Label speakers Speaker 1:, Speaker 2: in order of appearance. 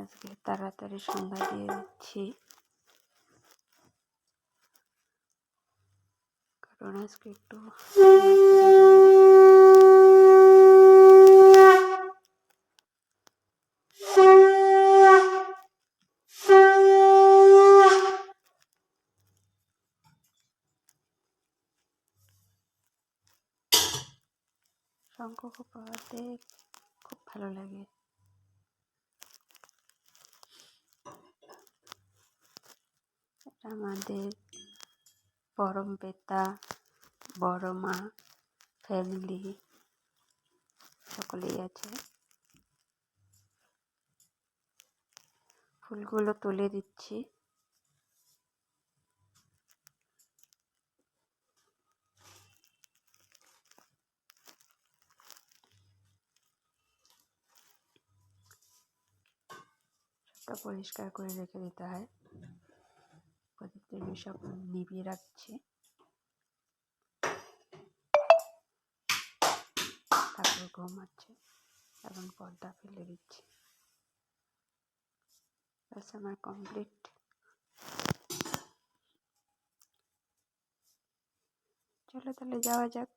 Speaker 1: আজকে তাড়াতাড়ি সন্ধ্যা দিয়ে দিচ্ছি। কারণ আজকে একটু শঙ্খ পাওয়াতে খুব ভালো লাগে। আমাদের পরম পেতা, বড় মা ফ্যামিলি সকলেই আছে। ফুলগুলো তুলে দিচ্ছি। পরিষ্কার করে রেখে দিতে হয়। প্রদীপের সব নিভিয়ে রাখছি। তারপর ঘুমাচ্ছে এখন পর্দা ফেলে দিচ্ছি। আমার কমপ্লিট চলো তাহলে যাওয়া যাক।